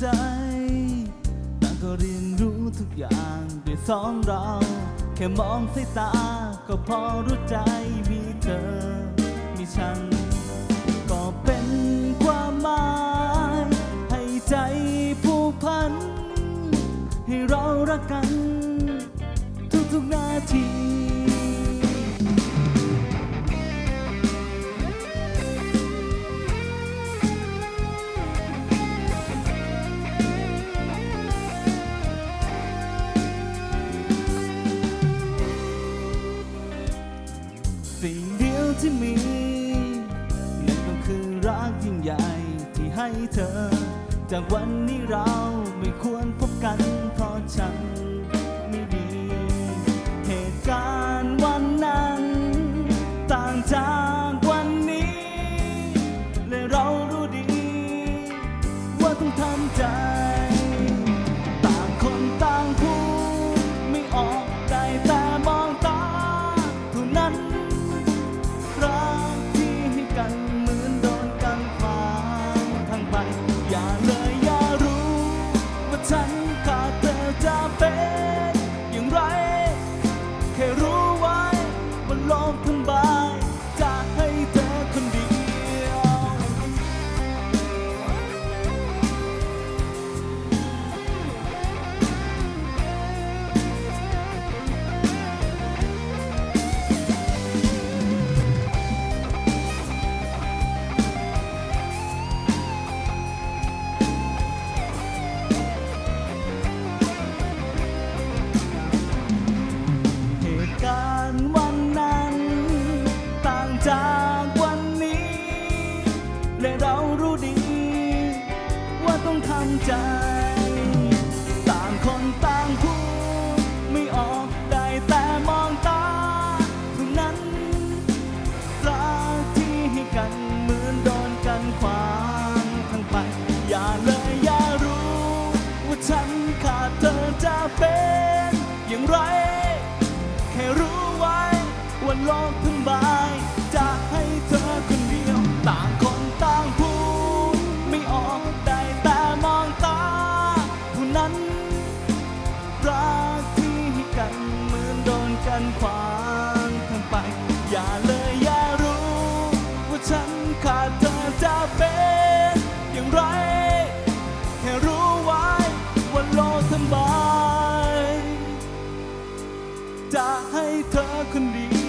ใจต่างก็เรียนรู้ทุกอย่างด้วยสองเรา แค่มองสายตาก็พอรู้ใจมีเธอ มีฉัน ก็เป็นความหมายให้ใจผูกพัน ให้เรารักกัน ทุกๆนาที สิ่งเดียวที่มีนั่นก็คือรักยิ่งใหญ่ที่ให้เธอ จากวันนี้เราไม่ควรพบกันเพราะฉัน อย่าเลยอย่ารู้ว่าฉันขาดเธอจะเป็น และเรารู้ดี ว่าต้องทำใจ ต่างคนต่างพูดไม่ออกได้แต่มองตาเท่านั้นรักที่ให้กันเหมือนโดนกันขวางทางไป อย่าเลยอย่ารู้ ว่าฉันขาดเธอจะเป็นอย่างไร แค่รู้ไว้ว่าโลกทั้งใบ จะให้เธอคนเดี